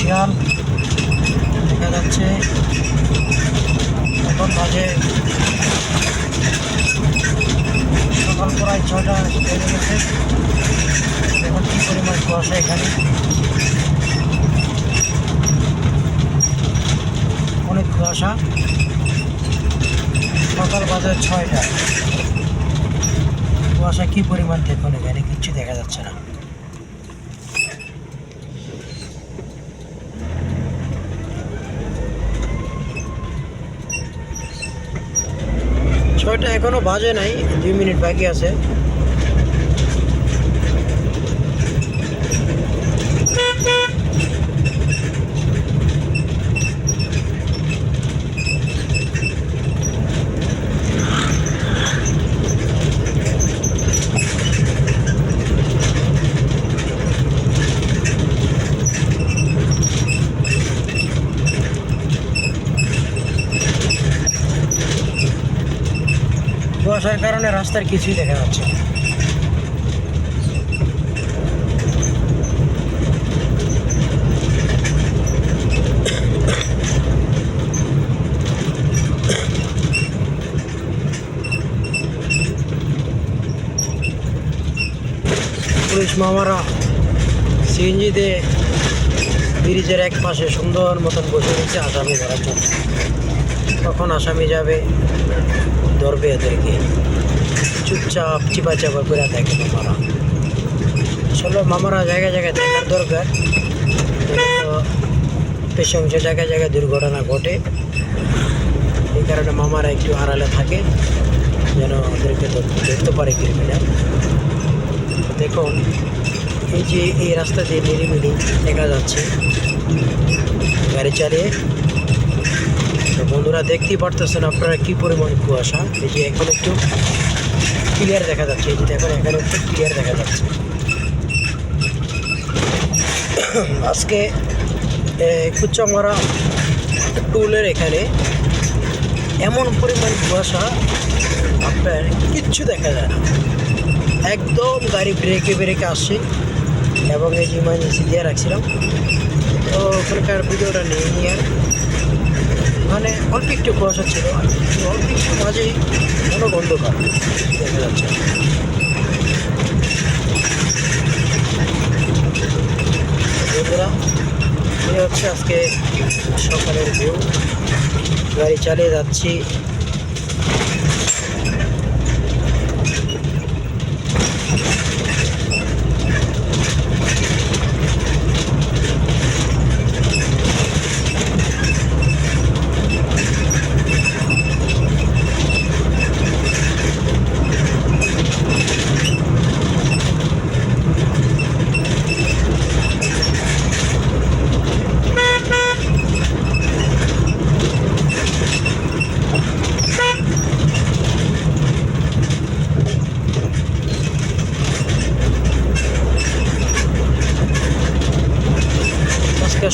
শিয়াল। দেখা যাচ্ছে এখন বাজে সকাল প্রায় ছয়টা বেজে গেছে। দেখুন কী পরিমাণ কুয়াশা এখানে? অনেক কুয়াশা। সকাল বাজে ছয়টা। কুয়াশা কী পরিমাণ দেখুন এখানে, কিচ্ছু দেখা যাচ্ছে না। ছয়টা এখনও বাজে নাই দুই মিনিট বাকি আছে। কুয়াশার কারণে রাস্তার কিছুই দেখা যাচ্ছে। পুলিশ মামারা সিএনজিতে ব্রিজের এক পাশে সুন্দর মতন বসে রয়েছে আসামি ধরার জন্য কখন আসামি যাবে, ধরবে এদেরকে। চুপচাপ চিপা চাপা করে দেখে মামারা। আসলে মামারা জায়গায় জায়গায় দেখার দরকার। পেশংস জায়গায় জায়গায় দুর্ঘটনা ঘটে। এই কারণে মামারা একটু আড়ালে থাকে, যেন ওদেরকে ধর- ধরতে পারে ক্রিমিনাল দেখুন এই যে এই রাস্তা দিয়ে নিরিমিলি দেখা যাচ্ছে। গাড়ি চালিয়ে বন্ধুরা দেখতেই পারতেছেন আপনারা কি পরিমাণ কুয়াশা। এই যে এখন একটু ক্লিয়ার দেখা যাচ্ছে। এই যে দেখুন, এখানে একটু ক্লিয়ার দেখা যাচ্ছে। আজকে কুচামারা টুলের এখানে এমন পরিমাণ কুয়াশা, আপনার কিচ্ছু দেখা যায় না। একদম গাড়ি ব্রেকে ব্রেকে আসছে এবং এই যে দিয়ে রাখছিলাম। তো ওখানকার ভিডিওটা নিয়ে নিয়ে মানে অল্প একটু কুয়াশা ছিল। অল্প একটু মাঝেই কোনো অন্ধকার দেখা যাচ্ছে। হচ্ছে আজকে সকালের ভিউ গাড়ি চালিয়ে যাচ্ছি।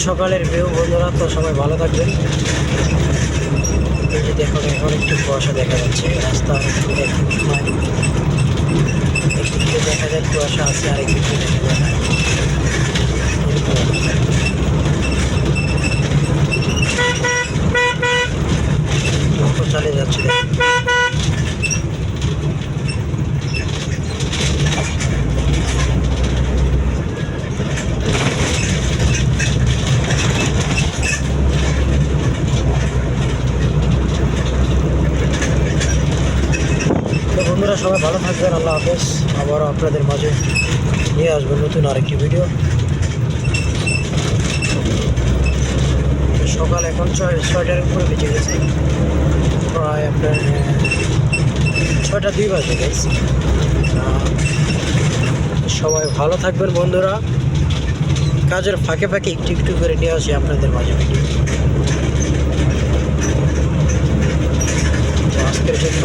সকালের ভিউ বন্ধুরা, তো সবাই ভালো থাকবেন। এই যে দেখুন, এখন একটু কুয়াশা দেখা যাচ্ছে, রাস্তা দেখা যায় কুয়াশা আছে আর একটু দেখা যায় না। অটো চালিয়ে যাচ্ছে দেখুন। তো বন্ধুরা সবাই ভালো থাকবেন, আল্লাহ হাফেজ। আবারও আপনাদের মাঝে নিয়ে আসব নতুন আরেকটি ভিডিও সকাল এখন ছয়, ছয়টার উপরে বেঁচে গেছে। প্রায় আপনার ছয়টা দুই বাজে গেছে সবাই ভালো থাকবেন, বন্ধুরা। কাজের ফাঁকে ফাঁকে একটু একটু করে নিয়ে আসি আপনাদের মাঝে। ভিডিও আজকের জন্য